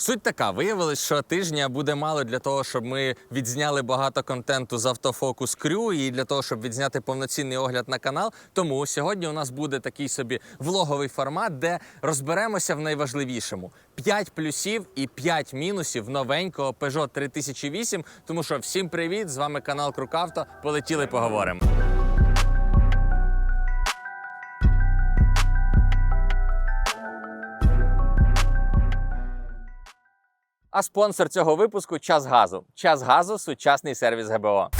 Суть така, виявилось, що тижня буде мало для того, щоб ми відзняли багато контенту з автофокус крю і для того, щоб відзняти повноцінний огляд на канал. Тому сьогодні у нас буде такий собі влоговий формат, де розберемося в найважливішому: 5 плюсів і 5 мінусів новенького Peugeot 3008. Тому що всім привіт! З вами канал Крукавто. Полетіли, поговоримо. А спонсор цього випуску час газу. Час газу сучасний сервіс ГБО.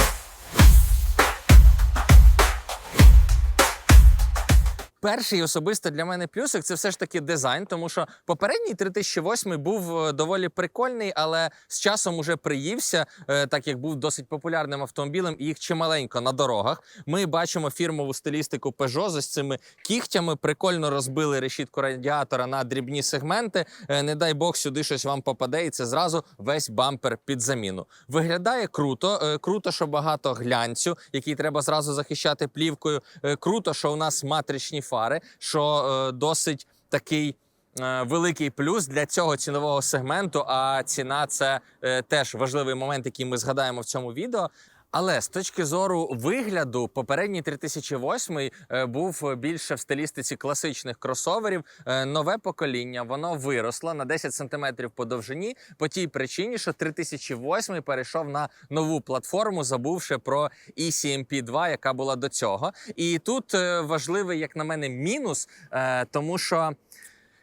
Перший особисто для мене плюсик це все ж таки дизайн, тому що попередній 3008 був е, доволі прикольний, але з часом уже приївся, е, так як був досить популярним автомобілем, і їх чималенько на дорогах. Ми бачимо фірмову стилістику Peugeot з цими кігтями. Прикольно розбили решітку радіатора на дрібні сегменти. Е, Не дай Бог сюди щось вам попаде, і це зразу весь бампер під заміну. Виглядає круто. Круто, що багато глянцю, який треба зразу захищати плівкою. Круто, що у нас матричні фари, що е, досить такий. е, Великий плюс для цього цінового сегменту. А ціна це е, теж важливий момент, який ми згадаємо в цьому відео. Але з точки зору вигляду, попередній 3008 е, був більше в стилістиці класичних кросоверів. Е, Нове покоління воно виросло на 10 см по довжині по тій причині, що 3008 перейшов на нову платформу, забувши про ECMP 2, яка була до цього. І тут е, важливий, як на мене, мінус, е, тому що.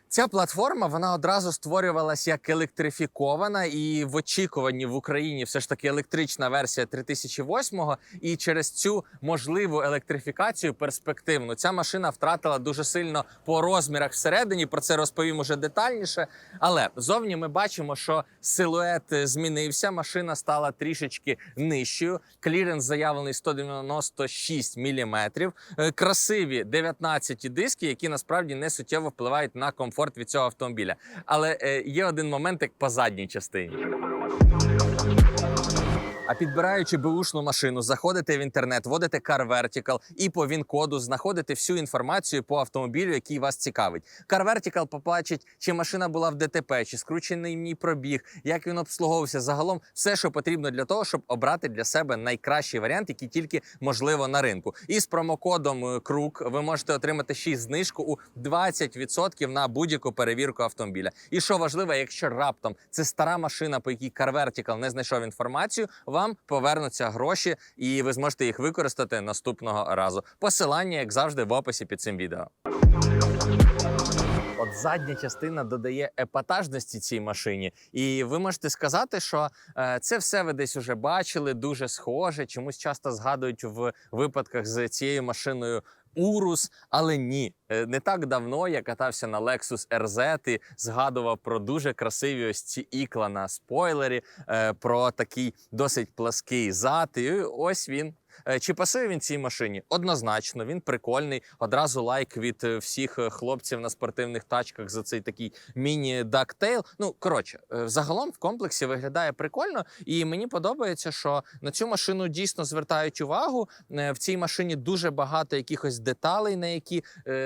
Ця платформа вона одразу створювалася як електрифікована, і в очікуванні в Україні все ж таки електрична версія 3008-го. І через цю можливу електрифікацію перспективну ця машина втратила дуже сильно по розмірах всередині. Про це розповім уже детальніше. Але зовні ми бачимо, що силует е, змінився. Машина стала трішечки нижчою. Кліренс заявлений 196 мм. Красиві 19 диски, які насправді не суттєво впливають на комфорт від цього автомобіля. Але е, є один моментик по задній частині. А підбираючи беушну машину, заходите в інтернет, вводите Car Vertical і по він-коду знаходите всю інформацію по автомобілю, який вас цікавить. Car Vertical побачить, чи машина була в ДТП, чи скручений в ній пробіг, як він обслуговувався. Загалом все, що потрібно для того, щоб обрати для себе найкращий варіант, який тільки можливо на ринку. І з промокодом е, КРУК ви можете отримати ще й знижку у 20% на будь-яку перевірку автомобіля. І що важливо, якщо раптом це стара машина, по якій Car Vertical не знайшов інформацію, вам повернуться гроші, і ви зможете їх використати наступного разу. Посилання, як завжди, в описі під цим відео. От задня частина додає епатажності цій машині, і ви можете сказати, що е, це все ви десь уже бачили, дуже схоже. Чомусь часто згадують в випадках з цією машиною. Урус, але ні, Е, не так давно я катався на Lexus RZ і згадував про дуже красиві ось ці ікла на спойлері, е, про такий досить плаский зад. І ось він. Е, Чи пасує він цій машині? Однозначно, він прикольний. Одразу лайк від е, всіх е, хлопців на спортивних тачках за цей такий міні-дактейл. Ну коротше, загалом в комплексі виглядає прикольно, і мені подобається, що на цю машину дійсно звертають увагу. В цій машині дуже багато якихось деталей, на які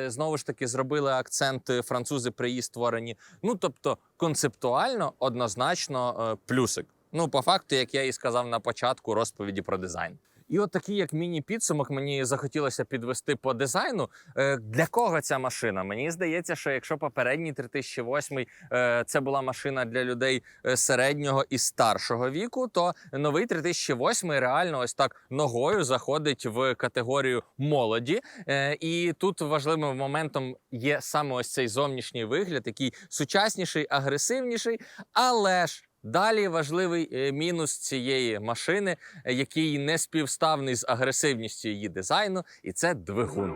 знову ж таки зробили акцент французи при її створенні. Ну тобто, концептуально однозначно плюсик. Ну, по факту, як я і сказав на початку розповіді про дизайн. І от такий, як міні-підсумок, мені захотілося підвести по дизайну. Е, Для кого ця машина? Мені здається, що якщо попередній 3008 е, це була машина для людей е, середнього і старшого віку, то новий 3008 реально ось так ногою заходить в категорію молоді. І тут важливим моментом є саме ось цей зовнішній вигляд, який сучасніший, агресивніший, але ж. Далі важливий е, мінус цієї машини, е, який не співставний з агресивністю її дизайну, і це двигун.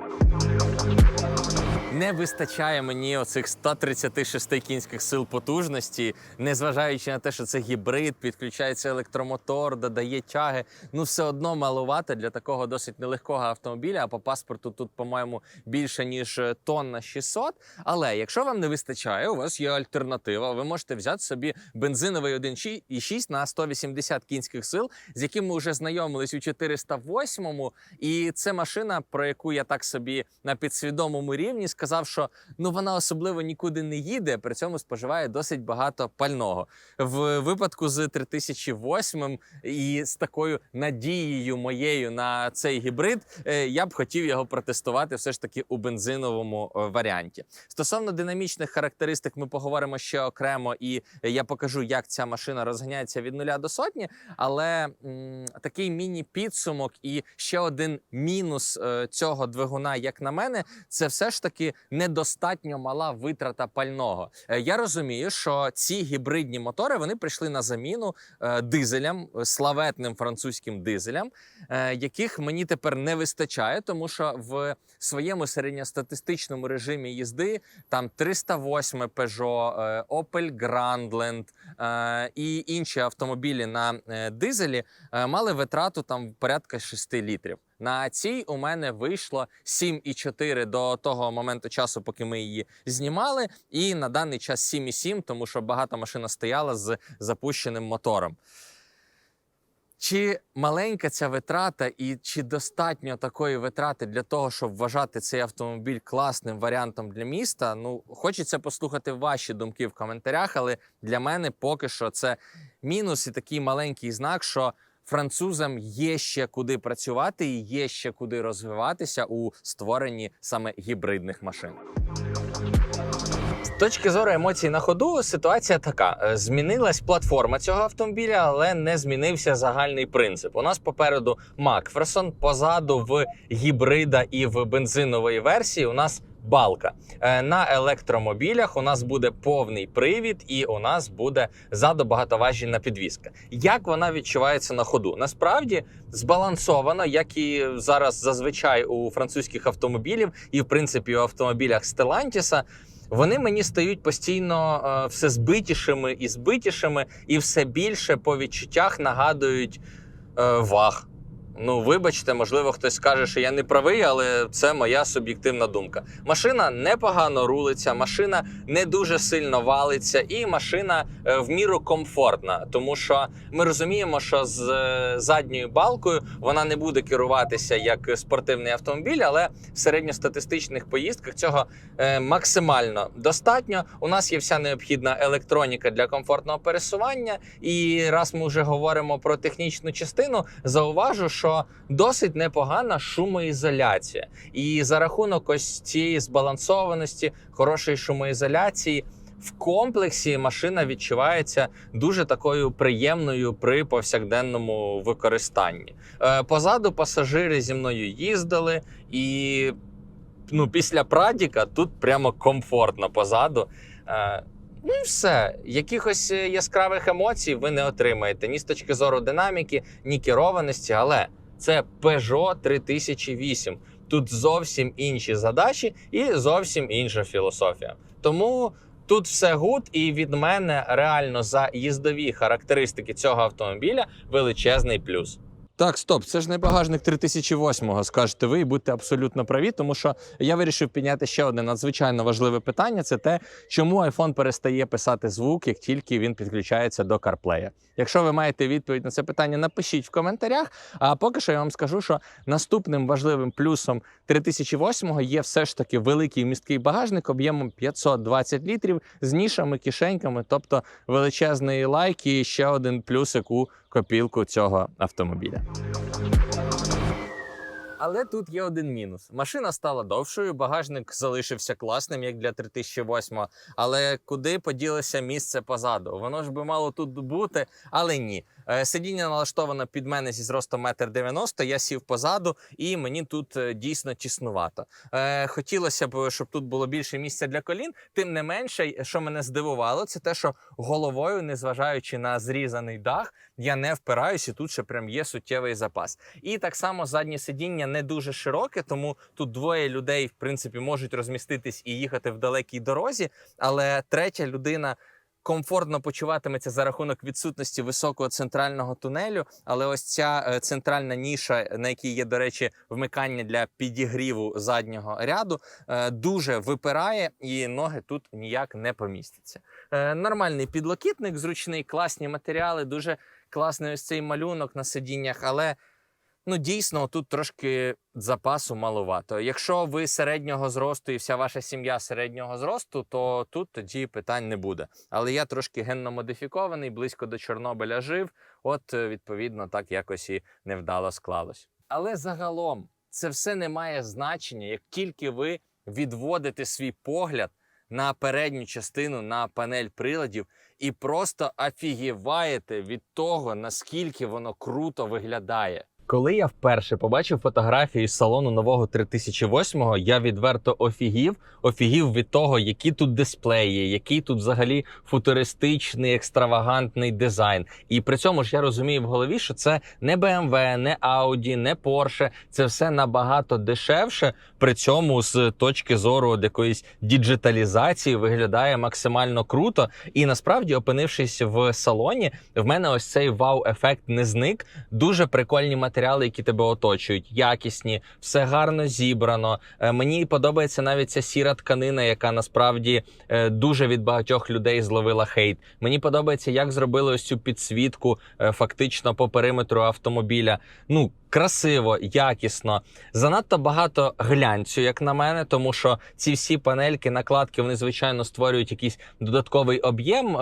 Не вистачає мені оцих 136 кінських сил потужності, незважаючи на те, що це гібрид, підключається електромотор, додає тяги. Ну, все одно малувати для такого досить нелегкого автомобіля. А по паспорту тут, по-моєму, більше ніж е, тонна 600. Але якщо вам не вистачає, у вас є альтернатива. Ви можете взяти собі бензиновий 1,6 на 180 кінських сил, з яким ми вже знайомились у 408-му. І це машина, про яку я так собі на підсвідомому рівні сказав. Сказав, що ну вона особливо нікуди не їде, при цьому споживає досить багато пального. В випадку з 3008 і з такою надією моєю на цей гібрид, е, я б хотів його протестувати все ж таки у бензиновому е, варіанті. Стосовно динамічних характеристик, ми поговоримо ще окремо, і я покажу, як ця машина розганяється від нуля до сотні. Але м, такий міні-підсумок і ще один мінус е, цього двигуна, як на мене, це все ж таки недостатньо мала витрата пального. Е, я розумію, що ці гібридні мотори вони прийшли на заміну е, дизелям, е, славетним французьким дизелям, яких мені тепер не вистачає, тому що в своєму середньостатистичному режимі їзди там 308 Peugeot, Opel Grandland і інші автомобілі на дизелі мали витрату там порядка 6 літрів. На цій у мене вийшло 7,4 до того моменту часу, поки ми її знімали. І на даний час 7,7, тому що багато машина стояла з запущеним мотором. Чи маленька ця витрата, і чи достатньо такої витрати для того, щоб вважати цей автомобіль класним варіантом для міста? Ну, хочеться послухати ваші думки в коментарях, але для мене поки що це мінус і такий маленький знак, що французам є ще куди працювати і є ще куди розвиватися у створенні саме гібридних машин. З точки зору емоцій на ходу ситуація така: Е, змінилась платформа цього автомобіля, але не змінився загальний принцип. У нас попереду Макферсон, позаду в гібрида і в бензинової версії. У нас балка Е, на електромобілях. У нас буде повний привід, і у нас буде ззаду багатоважільна підвіска. Як вона відчувається на ходу? Насправді збалансовано, як і зараз зазвичай у французьких автомобілів, і в принципі у автомобілях Stellantis, вони мені стають постійно е, все збитішими і збитішими, і все більше по відчуттях нагадують е, ваг. Ну, вибачте, можливо, хтось скаже, що я не правий, але це моя суб'єктивна думка. Машина непогано рулиться, машина не дуже сильно валиться, і машина е, в міру комфортна, тому що ми розуміємо, що з е, задньою балкою вона не буде керуватися як спортивний автомобіль, але в середньостатистичних поїздках цього е, максимально достатньо. У нас є вся необхідна електроніка для комфортного пересування. І раз ми вже говоримо про технічну частину, зауважу, що досить непогана шумоізоляція. І за рахунок ось цієї збалансованості, хорошої шумоізоляції. В комплексі машина відчувається дуже такою приємною при повсякденному використанні. Е, позаду пасажири зі мною їздили, і ну, після Прадіка тут прямо комфортно позаду. Ну все, якихось е, яскравих емоцій ви не отримаєте ні з точки зору динаміки, ні керованості, але це Peugeot 3008. Тут зовсім інші задачі і зовсім інша філософія. Тому тут все гуд, і від мене реально за їздові характеристики цього автомобіля величезний плюс. Так, стоп, це ж не багажник 3008-го, скажете ви, і будьте абсолютно праві, тому що я вирішив підняти ще одне надзвичайно важливе питання: це те, чому iPhone перестає писати звук, як тільки він підключається до CarPlay. Якщо ви маєте відповідь на це питання, напишіть в коментарях. А поки що я вам скажу, що наступним важливим плюсом 3008-го є все ж таки великий місткий багажник об'ємом 520 літрів з нішами, кишеньками, тобто величезний лайк і ще один плюсик у копілку цього автомобіля. Але тут є один мінус: машина стала довшою, багажник залишився класним, як для 3008, але куди поділося місце позаду? Воно ж би мало тут бути, але ні. Е, Сидіння налаштовано під мене зі зростом 1,90 м, Я сів позаду, і мені тут е, дійсно тіснувато. Е, Хотілося б, щоб тут було більше місця для колін. Тим не менше, що мене здивувало, це те, що головою, незважаючи на зрізаний дах, я не впираюсь, і тут ще прям є суттєвий запас. І так само заднє сидіння не дуже широке, тому тут двоє людей, в принципі, можуть розміститись і їхати в далекій дорозі, але третя людина. Комфортно почуватиметься за рахунок відсутності високого центрального тунелю, але ось ця е, центральна ніша, на якій є, до речі, вмикання для підігріву заднього ряду, е, дуже випирає, і ноги тут ніяк не помістяться. Е, Нормальний підлокітник, зручний, класні матеріали, дуже класний ось цей малюнок на сидіннях, але Ну, дійсно, тут трошки запасу маловато. Якщо ви середнього зросту і вся ваша сім'я середнього зросту, то тут тоді питань не буде. Але я трошки генно модифікований, близько до Чорнобиля жив. От, е, відповідно, так якось і невдало склалось. Але загалом це все не має значення, як тільки ви відводите свій погляд на передню частину, на панель приладів, і просто офігіваєте від того, наскільки воно круто виглядає. Коли я вперше побачив фотографії з салону нового 3008, я відверто офігів. Офігів від того, які тут дисплеї, який тут взагалі футуристичний, екстравагантний дизайн. І при цьому ж я розумію в голові, що це не BMW, не Audi, не Porsche. Це все набагато дешевше. При цьому з точки зору якоїсь діджиталізації виглядає максимально круто. І насправді, опинившись в салоні, в мене ось цей вау-ефект не зник. Дуже прикольні матеріали, які тебе оточують, якісні, все гарно зібрано. Е, Мені подобається навіть ця сіра тканина, яка насправді е, дуже від багатьох людей зловила хейт. Мені подобається, як зробили ось цю підсвітку е, фактично по периметру автомобіля. Ну. Красиво, якісно, занадто багато глянцю, як на мене, тому що ці всі панельки, накладки, вони звичайно створюють якийсь додатковий об'єм,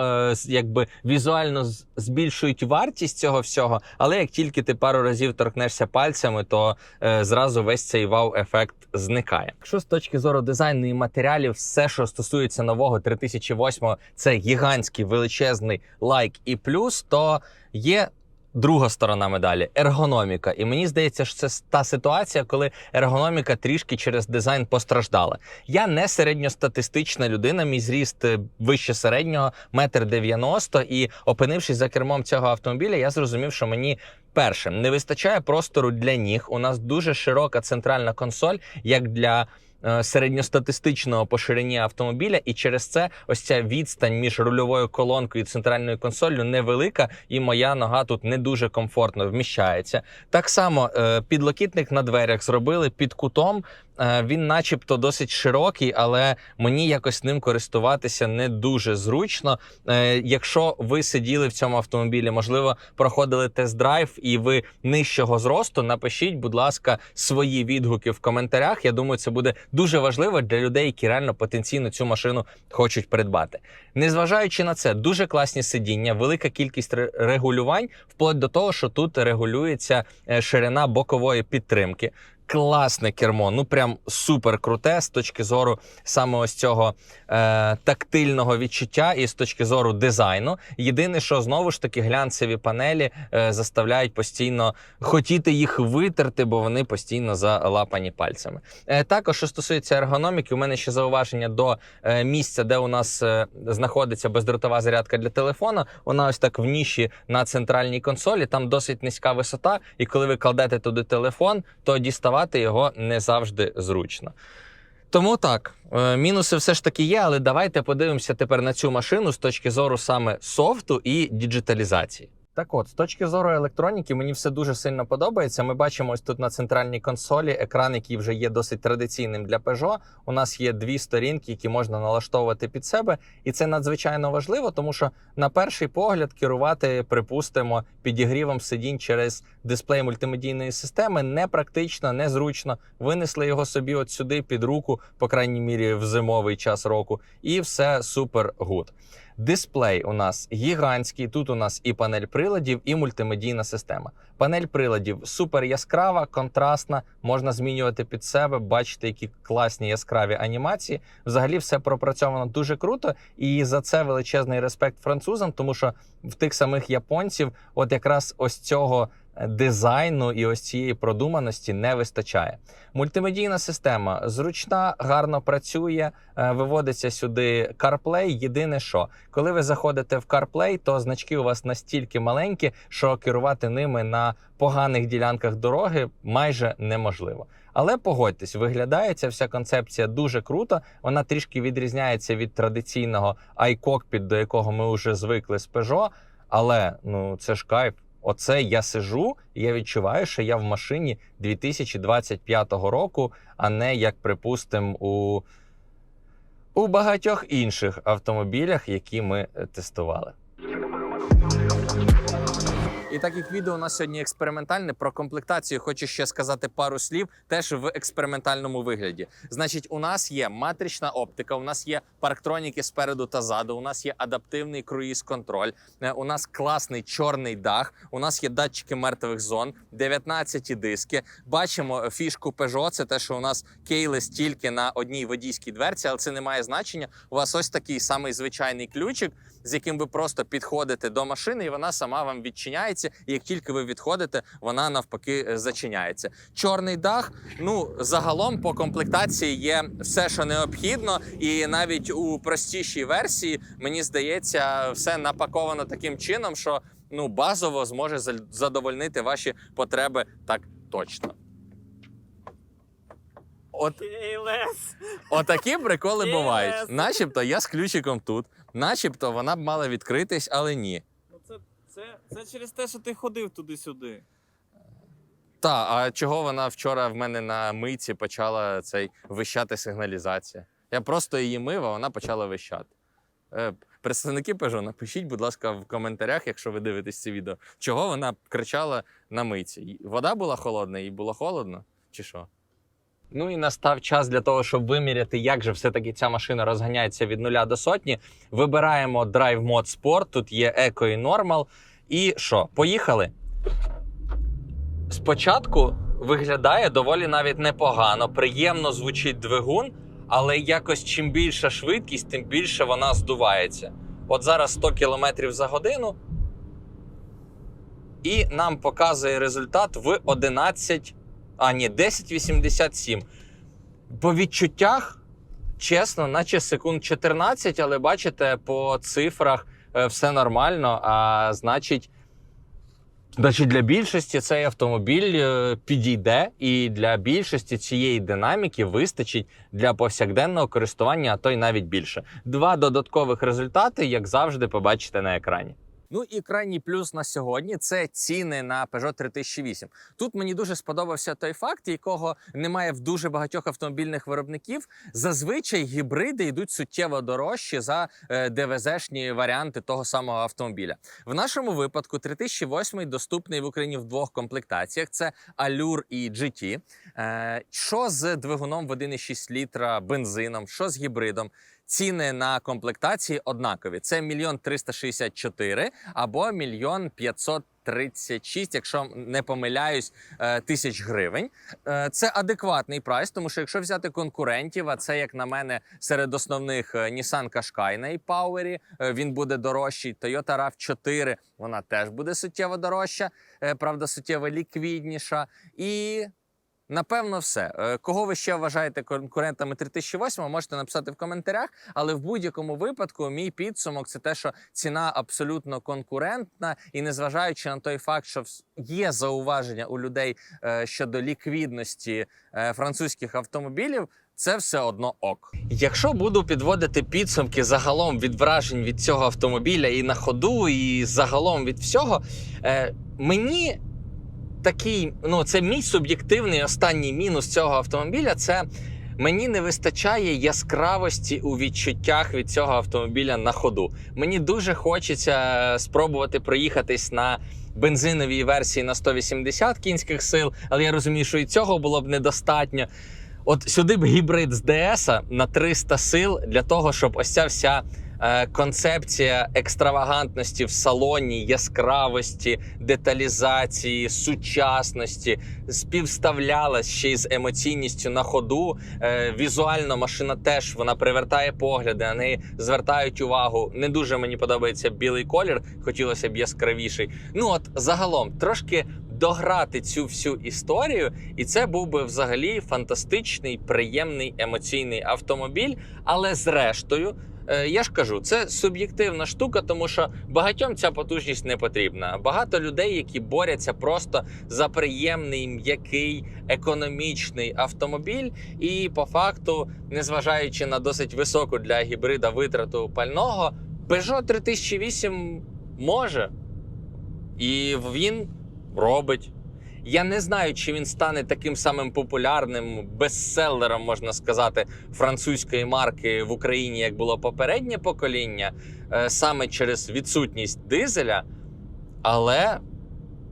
якби візуально збільшують вартість цього всього. Але як тільки ти пару разів торкнешся пальцями, то е, зразу весь цей вау-ефект зникає. Якщо з точки зору дизайну і матеріалів, все, що стосується нового 3008, це гігантський величезний лайк і плюс, то є. Друга сторона медалі ергономіка. І мені здається, що це та ситуація, коли ергономіка трішки через дизайн постраждала. Я не середньостатистична людина, мій зріст е, вище середнього, метр дев'яносто. І опинившись за кермом цього автомобіля, я зрозумів, що мені. Перше, не вистачає простору для ніг. У нас дуже широка центральна консоль, як для е, середньостатистичного по ширині автомобіля, і через це ось ця відстань між рульовою колонкою і центральною консолью невелика, і моя нога тут не дуже комфортно вміщається. Так само е, підлокітник на дверях зробили під кутом. Е, Він, начебто, досить широкий, але мені якось ним користуватися не дуже зручно. Е, Якщо ви сиділи в цьому автомобілі, можливо, проходили тест-драйв і ви нижчого зросту, напишіть, будь ласка, свої відгуки в коментарях. Я думаю, це буде дуже важливо для людей, які реально потенційно цю машину хочуть придбати. Незважаючи на це, дуже класні сидіння, велика кількість регулювань, вплоть до того, що тут регулюється е, ширина бокової підтримки. Класне кермо, ну прям супер круте з точки зору саме ось цього е, тактильного відчуття і з точки зору дизайну. Єдине, що знову ж таки глянцеві панелі е, заставляють постійно хотіти їх витерти, бо вони постійно залапані пальцями. Е, також, що стосується ергономіки, у мене ще зауваження до е, місця, де у нас е, знаходиться бездротова зарядка для телефона. Вона ось так в ніші на центральній консолі. Там досить низька висота, і коли ви кладете туди телефон, то діставати його не завжди зручно. Тому так, е, мінуси все ж таки є, але давайте подивимося тепер на цю машину з точки зору саме софту і діджиталізації. Так от, з точки зору електроніки, мені все дуже сильно подобається. Ми бачимо ось тут на центральній консолі екран, який вже є досить традиційним для Peugeot. У нас є дві сторінки, які можна налаштовувати під себе, і це надзвичайно важливо, тому що на перший погляд керувати, припустимо, підігрівом сидінь через дисплей мультимедійної системи непрактично, незручно. Винесли його собі от сюди під руку, по крайній мірі в зимовий час року, і все супер гуд. Дисплей у нас гігантський. Тут у нас і панель приладів, і мультимедійна система. Панель приладів супер яскрава, контрастна, можна змінювати під себе, бачити, які класні яскраві анімації. Взагалі, все пропрацьовано дуже круто, і за це величезний респект французам, тому що в тих самих японців, от якраз ось цього дизайну і ось цієї продуманості не вистачає. Мультимедійна система зручна, гарно працює, е, виводиться сюди CarPlay. Єдине, що коли ви заходите в CarPlay, то значки у вас настільки маленькі, що керувати ними на поганих ділянках дороги майже неможливо. Але погодьтесь, виглядає ця вся концепція дуже круто. Вона трішки відрізняється від традиційного iCockpit, до якого ми вже звикли з Peugeot. Але ну це ж кайф. Оце я сижу, і я відчуваю, що я в машині 2025 року, а не як припустимо у, у багатьох інших автомобілях, які ми е, тестували. І так як відео у нас сьогодні експериментальне, про комплектацію хочу ще сказати пару слів, теж в експериментальному вигляді. Значить, у нас є матрична оптика, у нас є парктроніки спереду та ззаду, у нас є адаптивний круїз-контроль, е, у нас класний чорний дах, у нас є датчики мертвих зон, 19 диски. Бачимо фішку Peugeot, це те, що у нас кейлес тільки на одній водійській дверці, але це не має значення. У вас ось такий самий звичайний ключик, з яким ви просто підходите до машини, і вона сама вам відчиняється. І як тільки ви відходите, вона навпаки е, зачиняється. Чорний дах. Ну загалом по комплектації є все, що необхідно, і навіть у простішій версії мені здається, все напаковано таким чином, що ну базово зможе задовольнити ваші потреби так точно. От. Отакі приколи бувають. Начебто я з ключиком тут, начебто вона б мала відкритись, але ні. Це, це, через те, що ти ходив туди-сюди. Та, а чого вона вчора в мене на мийці почала цей вищати сигналізація? Я просто її мив, а вона почала вищати. Е, представники Peugeot, напишіть, будь ласка, в коментарях, якщо ви дивитесь це відео, чого вона кричала на мийці. Вода була холодна, їй було холодно, чи що? Ну і настав час для того, щоб виміряти, як же все-таки ця машина розганяється від нуля до сотні. Вибираємо Drive Mode Sport, тут є Eco і Normal. І що, поїхали? Спочатку виглядає доволі навіть непогано, приємно звучить двигун, але якось чим більша швидкість, тим більше вона здувається. От зараз 100 км за годину. І нам показує результат в 11, а ні, 10,87. По відчуттях, чесно, наче секунд 14, але бачите, по цифрах е, все нормально. А значить, Значить, для більшості цей автомобіль е, підійде, і для більшості цієї динаміки вистачить для повсякденного користування, а то й навіть більше. Два додаткових результати, як завжди, побачите на екрані. Ну і крайній плюс на сьогодні це ціни на Peugeot 3008. Тут мені дуже сподобався той факт, якого немає в дуже багатьох автомобільних виробників. Зазвичай гібриди йдуть суттєво дорожчі за е, ДВЗ-шні варіанти того самого автомобіля. В нашому випадку 3008 доступний в Україні в двох комплектаціях: це Allure і GT. Е, Що з двигуном в 1,6 літра бензином, що з гібридом? Ціни на комплектації однакові: це мільйон 364 або мільйон 536, якщо не помиляюсь, е, тисяч гривень. Е, Це адекватний прайс, тому що якщо взяти конкурентів, а це як на мене серед основних е, Nissan Qashqai на e-Power, він буде дорожчий. Toyota RAV4, вона теж буде суттєво дорожча, правда, суттєво ліквідніша. І Напевно, все. Е, Кого ви ще вважаєте конкурентами 3008, можете написати в коментарях. Але в будь-якому випадку, мій підсумок це те, що ціна абсолютно конкурентна, і незважаючи на той факт, що є зауваження у людей е, щодо ліквідності е, французьких автомобілів. Це все одно ок. Якщо буду підводити підсумки загалом від вражень від цього автомобіля і на ходу, і загалом від всього, е, мені такий, ну це мій суб'єктивний останній мінус цього автомобіля. Це мені не вистачає яскравості у відчуттях від цього автомобіля на ходу. Мені дуже хочеться е, спробувати проїхатись на бензиновій версії на 180 кінських сил, але я розумію, що і цього було б недостатньо. От сюди б гібрид з ДС на 300 сил для того, щоб ось ця вся концепція екстравагантності в салоні, яскравості, деталізації, сучасності співставлялась ще й з емоційністю на ходу. Е, візуально машина теж вона привертає погляди, на звертають увагу. Не дуже мені подобається білий колір, хотілося б яскравіший. Ну от загалом трошки дограти цю всю історію, і це був би взагалі фантастичний, приємний емоційний автомобіль. Але зрештою, е, я ж кажу, це суб'єктивна штука, тому що багатьом ця потужність не потрібна. Багато людей, які борються просто за приємний, м'який, економічний автомобіль, і по факту, незважаючи на досить високу для гібрида витрату пального, Peugeot 3008 може. І він робить. Я не знаю, чи він стане таким самим популярним бестселером, можна сказати, французької марки в Україні, як було попереднє покоління, е, саме через відсутність дизеля. Але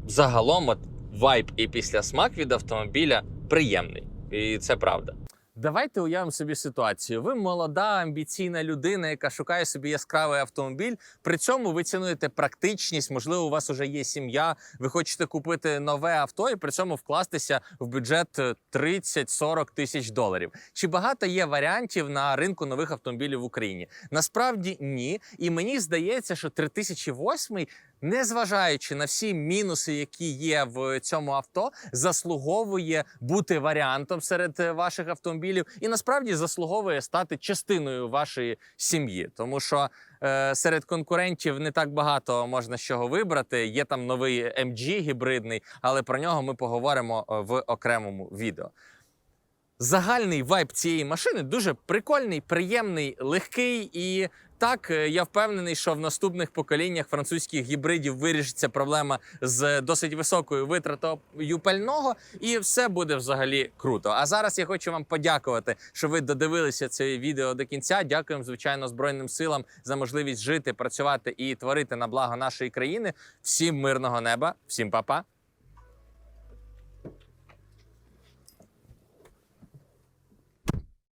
загалом от вайб і післясмак від автомобіля приємний. І це правда. Давайте уявимо собі ситуацію. Ви молода, амбіційна людина, яка шукає собі яскравий автомобіль. При цьому ви цінуєте практичність. Можливо, у вас вже є сім'я. Ви хочете купити нове авто і при цьому вкластися в бюджет е, 30-40 тисяч доларів. Чи багато є варіантів на ринку нових автомобілів в Україні? Насправді ні. І мені здається, що 3008 незважаючи на всі мінуси, які є в цьому авто, заслуговує бути варіантом серед е, ваших автомобілів, і насправді заслуговує стати частиною вашої сім'ї, тому що. е, Серед конкурентів не так багато можна з чого вибрати. Є там новий MG гібридний, але про нього ми поговоримо е, в окремому відео. Загальний вайб цієї машини дуже прикольний, приємний, легкий. І так е, я впевнений, що в наступних поколіннях французьких гібридів вирішиться проблема з досить високою витратою пального, і все буде взагалі круто. А зараз я хочу вам подякувати, що ви додивилися це відео до кінця. Дякуємо, звичайно, Збройним силам за можливість жити, працювати і творити на благо нашої країни. Всім мирного неба, всім па-па.